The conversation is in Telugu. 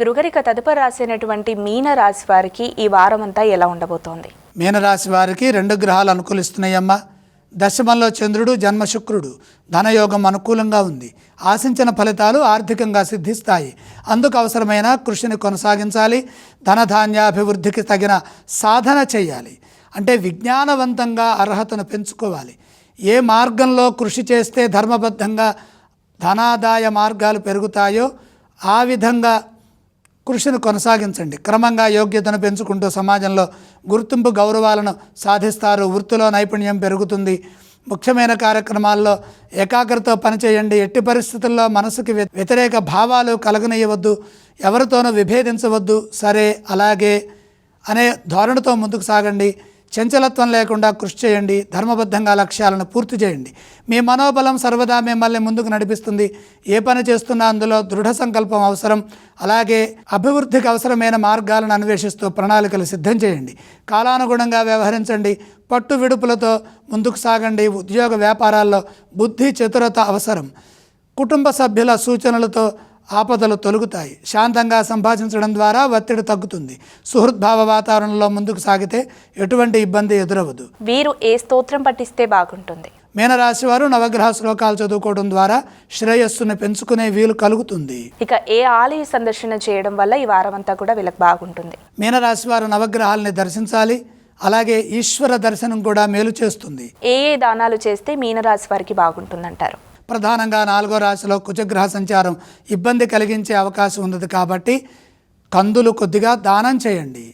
గురుగారిక తదుపరి రాసినటువంటి మీన రాశి వారికి ఈ వారం అంతా ఎలా ఉండబోతోంది? మీనరాశి వారికి రెండు గ్రహాలు అనుకూలిస్తున్నాయమ్మా. దశమంలో చంద్రుడు జన్మ శుక్రుడు. ధనయోగం అనుకూలంగా ఉంది. ఆశించిన ఫలితాలు ఆర్థికంగా సిద్ధిస్తాయి. అందుకు అవసరమైన కృషిని కొనసాగించాలి. ధనధాన్యాభివృద్ధికి తగిన సాధన చేయాలి. అంటే విజ్ఞానవంతంగా అర్హతను పెంచుకోవాలి. ఏ మార్గంలో కృషి చేస్తే ధర్మబద్ధంగా ధనాదాయ మార్గాలు పెరుగుతాయో ఆ విధంగా కృషిని కొనసాగించండి. క్రమంగా యోగ్యతను పెంచుకుంటూ సమాజంలో గుర్తింపు గౌరవాలను సాధిస్తారు. వృత్తిలో నైపుణ్యం పెరుగుతుంది. ముఖ్యమైన కార్యక్రమాల్లో ఏకాగ్రత పనిచేయండి. ఎట్టి పరిస్థితుల్లో మనసుకి వ్యతిరేక భావాలు కలగనీయవద్దు. ఎవరితోనూ విభేదించవద్దు. సరే అలాగే అనే ధోరణితో ముందుకు సాగండి. చంచలత్వం లేకుండా కృషి చేయండి ధర్మబద్ధంగా లక్ష్యాలను పూర్తి చేయండి. మీ మనోబలం సర్వదా మిమ్మల్ని ముందుకు నడిపిస్తుంది. ఏ పని చేస్తున్నా అందులో దృఢ సంకల్పం అవసరం. అలాగే అభివృద్ధికి అవసరమైన మార్గాలను అన్వేషిస్తూ ప్రణాళికలు సిద్ధం చేయండి. కాలానుగుణంగా వ్యవహరించండి. పట్టు విడుపులతో ముందుకు సాగండి. ఉద్యోగ వ్యాపారాల్లో బుద్ధి చతురత అవసరం. కుటుంబ సభ్యుల సూచనలతో ఆపదలు తొలుగుతాయి. శాంతంగా సంభాషించడం ద్వారా ఒత్తిడి తగ్గుతుంది. సుహృద్భావ వాతావరణంలో ముందుకు సాగితే ఎటువంటి ఇబ్బంది ఎదురవదు వీరు ఏ స్తోత్రం పఠిస్తే బాగుంటుంది? మీనరాశి వారు నవగ్రహ శ్లోకాలు చదువుకోవడం ద్వారా శ్రేయస్సును పెంచుకునే వీలు కలుగుతుంది. ఇక ఏ ఆలయ సందర్శన చేయడం వల్ల ఈ వారం అంతా కూడా వీళ్ళకి బాగుంటుంది. మీనరాశి వారు నవగ్రహాలని దర్శించాలి. అలాగే ఈశ్వర దర్శనం కూడా మేలు చేస్తుంది. ఏ ఏ దానాలు చేస్తే మీనరాశి వారికి బాగుంటుందంటారు? ప్రధానంగా నాలుగో రాశిలో కుజగ్రహ సంచారం ఇబ్బంది కలిగించే అవకాశం ఉన్నది కాబట్టి కందులు కొద్దిగా దానం చేయండి.